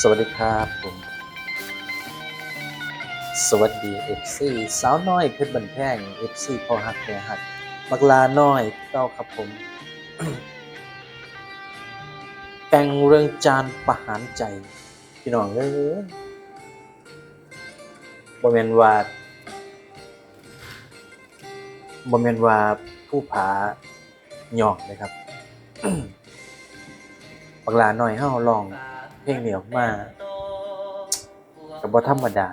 สวัสดีครับผมสวัสดี FC สาวน้อยเพชรบันแพง FC พอฮักแม่ฮักมักลาน้อยเก้าครับผม แต่งเรื่องจานประหารใจ พี่น้องเอ้ยบ่แม่นว่าบ่แม่นว่าผู้ผาหยอกนะครับบักลาน้อยเฮาลอง เพลงเหนี้ออกมาก็บ่ธรรมดา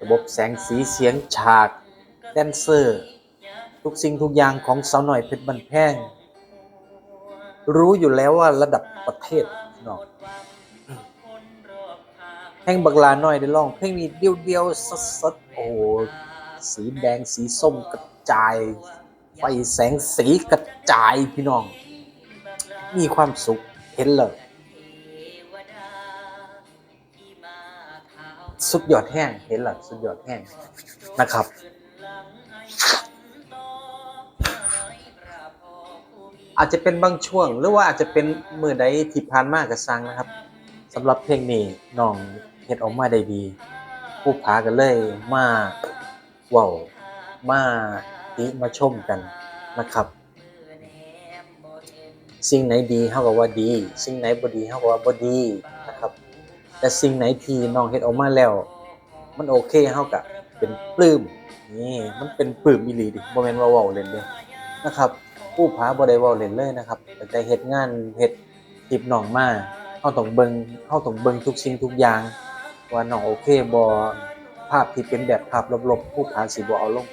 ระบบแสงสีเสียงฉาก แดนเซอร์ ทุกสิ่งทุกอย่างของสาวหน่อยเพชรบันแพง รู้อยู่แล้วว่าระดับประเทศเนาะแห่งบักลาหน้อยได้ร้องเพลงนี้เดียวๆสดๆโอ้โหสีแดงสีส้มกระจาย ไฟแสงสีกระจายพี่น้อง มีความสุข เห็นเลยสุดยอดแห้งเห็นหลักสุดยอดแห้งนะครับ อาจจะเป็นบางช่วงหรือว่าอาจจะเป็นมือใดที่ผ่านมากกับซังนะครับสำหรับเพลงนี้น้องเฮ็ดออกมาได้ดี ผู้พากันเลยมาว้ามาติมาชมกันนะครับ สิ่งไหนดีเฮาก็ว่าดี สิ่งไหนบ่ดีเฮาก็ว่าบ่ดีนะครับ แต่สิ่งไหนที่น้องเฮ็ดออกมาแล้ว มันโอเคเฮาก็เป็นปลื้มนี่มันเป็นปลื้มอีหลีดิบ่แม่นว่าเว้าเล่นเด้นะครับผู้ผาบ่ได้เว้าเล่นเลยนะครับแต่แต่เฮ็ดงานเฮ็ดคลิปน้องมาเฮาต้องเบิ่งเฮาต้องเบิ่งทุกสิ่งทุกอย่าง ว่าน้องโอเคบ่ภาพที่เป็นแบบภาพลบๆผู้ผาสิบ่เอาลง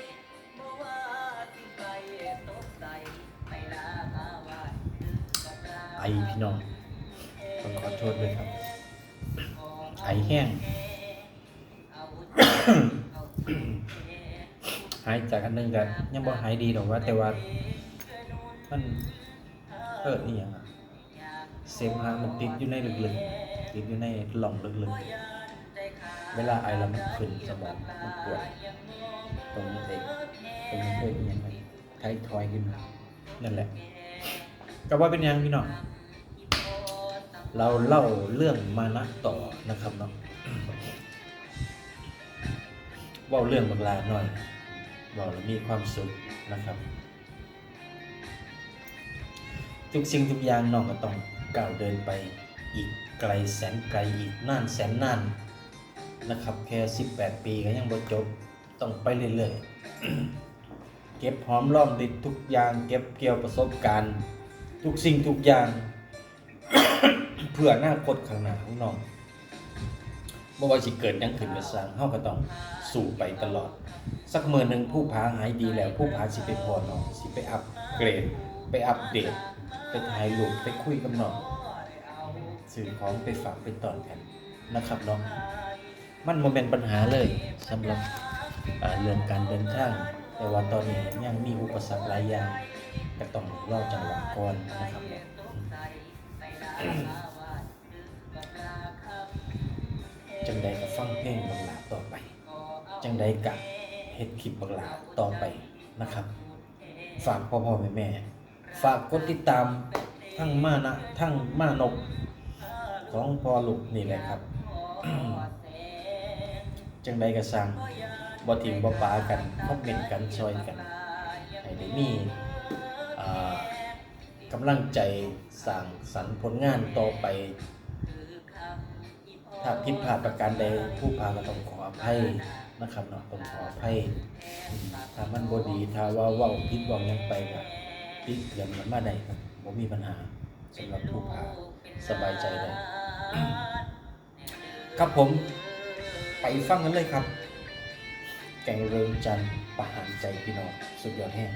ไอพี่น้องต้องขอโทษด้วยครับ ไอแห้ง หายจากอันหนึงกันยังบ่หายดีหรอกว่า แต่ว่า มันเออนี่ยังอะเสมหะมันติดอยู่ในลึกๆติดอยู่ในหล่องลึกๆ เวลาไอแล้วมันขึ้นสมองมันปวดตรงนี้เองตรงนี้เองยังไงไทยทอยขึ้นมานั่นแหละ ก็ว่าเป็นยังพี่น้องเราเล่าเรื่องมานะต่อนะครับเนาะว่าเรื่องบางลาหน่อยเว่าแล้วมีความสุขนะครับ ทุกสิ่งทุกอย่างน้องก็ต้องก้าวเดินไปอีกไกลแสนไกลอีกนานแสนนานนะครับ แค่ 18 ปีก็ยังบ่จบต้องไปเรื่อยๆเก็บหอมรอมริดทุกอย่างเก็บเกี่ยวประสบการณ์ ทุกสิ่งทุกอย่าง เพื่ออนาคตข้างหน้าของน้องบ่ว่าสิเกิดยังขึ้นก็สร้างเฮาก็ต้องสู้ไปตลอด สักมื้อหนึงผู้พาหายดีแล้วผู้พาสิไปพอน้องสิไปอัปเกรด ไปอัปเดต ไปถ่ายรูปไปคุยกับน้องสื่อของไปฝากไปตอนแทนนะครับน้องมันบ่เป็นปัญหาเลยสำหรับเรื่องการเดินทาง แต่ว่าตอนนี้ยังมีอุปสรรคหลายอย่าง ก็ต้องรอจังหวะก่อนนะครับจังใดก็ฟังเพลงบักหลาต่อไป จังใดกะเฮ็ดคลิปบักหลาต่อไปนะครับ ฝากพ่อพ่อแม่แม่ฝากกดติดตามทั้งมานะทั้งมานกของพอลูกนี่แหละครับ จังใดก็สั่งบ่ทิมบ่ปากันคอมเมนต์กันช่วยกัน ให้ได้มีำลังใจสร้างสรรค์ผลงานต่อไป ถ้าผิดพลาดประการใดผู้พาก็ต้องขออภัยนะครับเนาะต้องขออภัยถ้ามันบ่ดีถ้าว่าว้าผิดว้าหยังไปก็ติเตือนกันมาได้ครับบ่มีปัญหาสำหรับผู้พาสบายใจได้ครับผมไปฟังกันเลยครับ แกงเริงจันทร์ประหารใจพี่น้องสุดยอดแห้ง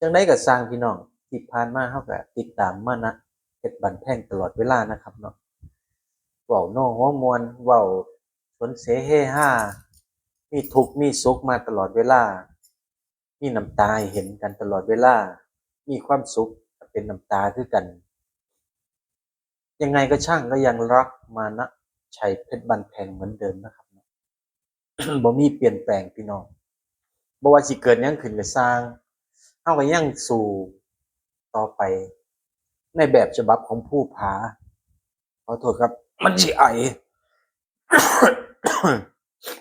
จังได้ก็สร้างพี่น้องที่ผ่านมาเฮาก็ติดตามมานะเพชรบันแพงตลอดเวลานะครับเนาะเว้าโน้หัวมวนเว้าสนเสเฮฮามีทุกมีสุขมาตลอดเวลา มีน้ำตาหเห็นกันตลอดเวลา มีความสุขเป็นน้ำตาคือกัน ยังไงก็ช่างก็ยังรักมานะชัยเพชรบันแพงเหมือนเดิมนะครับบ่มีเปลี่ยนแปลงพี่น้องบ่ว่าสิเกิดยังขึ้นก็สร้าง เฮาก็ยังสู่ต่อไป ในแบบฉบับของผู้ผาขอโทษครับ มันสิไอ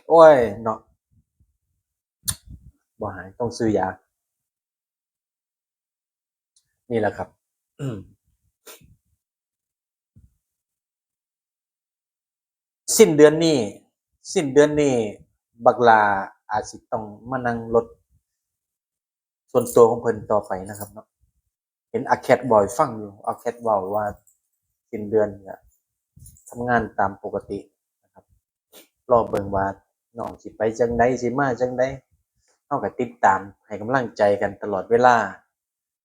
โอ้ยเนาะบ่หายต้องซื้อยา นี่แหละครับสิ้นเดือนนี้ สิ้นเดือนนี้ บักลาอาจสิต้องมานั่งรถ ส่วนตัวของเพิ่นต่อไปนะครับเนาะเห็นอาแคทบอยฟังอยู่อาแคทเว้าว่าสิ้นเดือนก็ทำงานตามปกตินะครับ รอเบิงว่าน้องสิไปจังไดสิมาจังไดเฮาก็ติดตามให้กำลังใจกันตลอดเวลา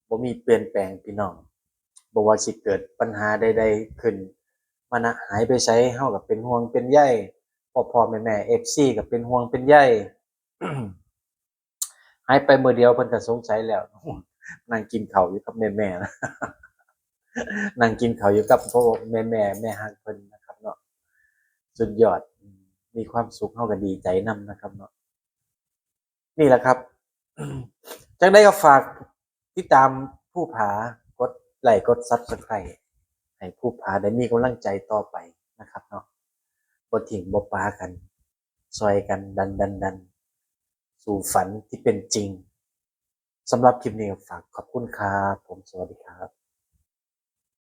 บ่มีเปลี่ยนแปลงพี่น้องบ่ว่าสิเกิดปัญหาใดๆขึ้นมันหายไปใช้เฮากับเป็นห่วงเป็นใยพ่อพ่อแม่แม่ FC ก็เป็นห่วงเป็นใย หายไปเมื้อเดียวเพิ่นก็สงสัยแล้วนั่งกินข้าวอยู่กับแม่แม่นะนั่งกินข้าวอยู่กับพ่อแม่แม่แม่ฮักเพิ่นนะครับเนาะสุดยอดมีความสุขเฮาก็ดีใจนํนะครับเนาะนี่แหละครับจังได้ก็ฝากติดตามผู้ผากดไลค์กด Subscribe ให้ผู้ผาได้มีกำลังใจต่อไปนะครับเนาะบ่ทิ้งบ่ปากันซอยกันดันดันดัน สู่ฝันที่เป็นจริงสำหรับคลิปนี้ฝากขอบคุณครับผมสวัสดีครับ